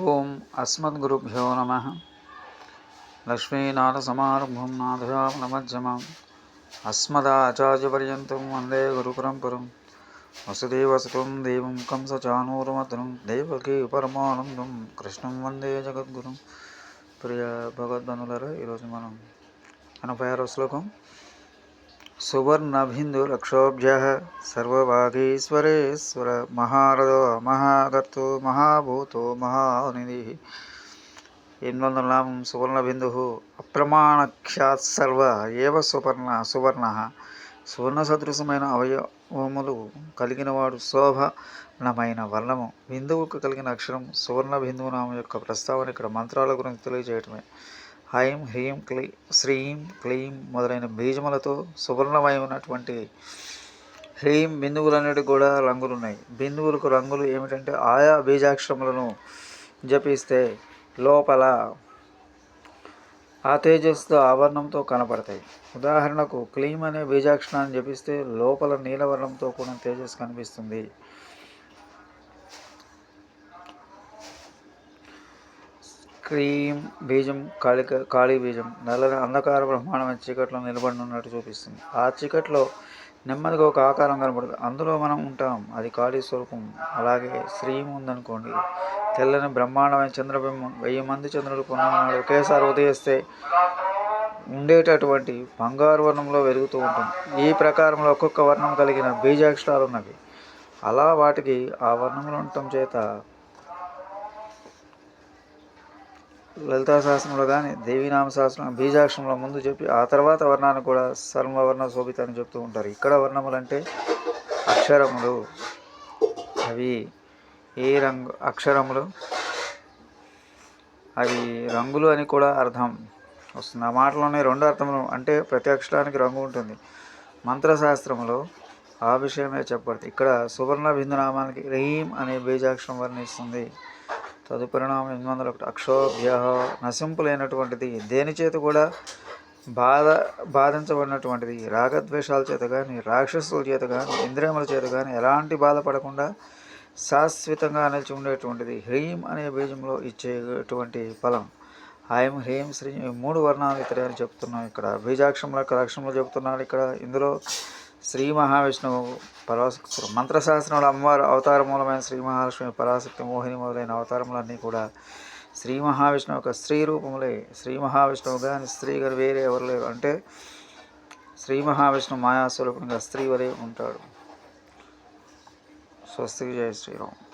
ఓం అస్మద్గురుభ్యో నమ. లక్ష్మీనాథసమారంభం నాథయామనమజ్జమాం అస్మదాచార్యపర్యంతం వందే గురుపరంపరం. వసుదేవసుతం దేవం కంసచానూరమతనం. దేవకీ పరమానందం. కృష్ణం వందే జగద్గురుం. ప్రియ భగవద్బంధులరా ఈరోజు మనం ఎనభై ఆరో శ్లోకం సువర్ణబిందురక్షోభ్య సర్వభాగీశ్వరేశ్వర మహారథో మహాకర్తో మహాభూతో మహానిధి ఎనిమిది వందల నామం సువర్ణబిందు అప్రమాణఖ్యాత్ సర్వ ఏవ సువర్ణ సువర్ణ సువర్ణ సదృశమైన అవయవములు కలిగినవాడు శోభనమైన వర్ణము। బిందువుకు కలిగిన అక్షరం సువర్ణ బిందువు నామం యొక్క ప్రస్తావన ఇక్కడ మంత్రాల గురించి తెలియజేయటమే। హైం హ్రీం క్లీ శ్రీం క్లీం మొదలైన బీజములతో సువర్ణమయమైనటువంటి హ్రీం బిందువులన్నిటికి కూడా రంగులు ఉన్నాయి బిందువులకు రంగులు ఏమిటంటే ఆయా బీజాక్షరములను జపిస్తే లోపల ఆ తేజస్సుతో ఆవరణంతో కనపడతాయి. ఉదాహరణకు క్లీం అనే బీజాక్షరాన్ని జపిస్తే లోపల నీలవర్ణంతో కూడా తేజస్సు కనిపిస్తుంది. క్రీం బీజం కాళిక కాళీ బీజం నల్లని అంధకార బ్రహ్మాండమైన చీకట్లో నిలబడినట్టు చూపిస్తుంది. ఆ చీకట్లో నెమ్మదిగా ఒక ఆకారం కనబడుతుంది. అందులో మనం ఉంటాం. అది కాళీ స్వరూపం. అలాగే శ్రీం ఉందనుకోండి. తెల్లని బ్రహ్మాండమైన చంద్రబింబం. వెయ్యి మంది చంద్రుడు కొన్నాడు ఒకేసారి ఉదయిస్తే ఉండేటటువంటి బంగారు వర్ణంలో వెలుగుతూ ఉంటుంది ఈ ప్రకారంలో ఒక్కొక్క వర్ణం కలిగిన బీజాక్షరాలు ఉన్నవి. అలా వాటికి ఆ వర్ణంలో ఉండటం చేత లలితా శాస్త్రంలో కానీ దేవీనామ శాస్త్రం బీజాక్షరంలో ముందు చెప్పి ఆ తర్వాత వర్ణాన్ని కూడా సర్వవర్ణ శోభిత అని చెప్తూ ఉంటారు. ఇక్కడ వర్ణములు అంటే అక్షరములు. అవి ఏ రంగు అక్షరములు? అవి రంగులు అని కూడా అర్థం వస్తుంది. ఆ మాటలోనే రెండు అర్థములు అంటే ప్రతి అక్షరానికి రంగు ఉంటుంది. మంత్రశాస్త్రంలో ఆ విషయమే చెప్పబడుతుంది. ఇక్కడ సువర్ణ బిందు నామానికి రహీం అనే బీజాక్షరం వర్ణిస్తుంది. తదుపరిణామం ఎనిమిది వందల ఒకటి అక్షోభ్య నశింపులైనటువంటిది దేని చేత కూడా బాధ బాధించబడినటువంటిది? రాగద్వేషాల చేత కానీ రాక్షసుల చేత కానీ ఇంద్రియముల చేత కానీ ఎలాంటి బాధపడకుండా శాశ్వతంగా నిలిచి ఉండేటువంటిది హ్రీం అనే బీజంలో ఇచ్చేటువంటి ఫలం. హాయం హ్రీం శ్రీ మూడు వర్ణాలు ఇతరే అని చెప్తున్నాం ఇక్కడ. బీజాక్షముల అక్షరంలో చెప్తున్నాడు ఇక్కడ. ఇందులో శ్రీ మహావిష్ణువు పరాశక్తి మంత్రశాస్త్రంలో అమ్మవారు అవతార మూలమైన శ్రీ మహాలక్ష్మి పరాశక్తి మోహిని మొదలైన అవతారములన్నీ కూడా శ్రీ మహావిష్ణువు యొక్క స్త్రీ రూపములే. శ్రీ మహావిష్ణువు కానీ స్త్రీ గారు వేరే ఎవరు లేరు. అంటే శ్రీ మహావిష్ణువు మాయాస్వరూపంగా స్త్రీ వలె ఉంటాడు. స్వస్తి జయ శ్రీరామ్.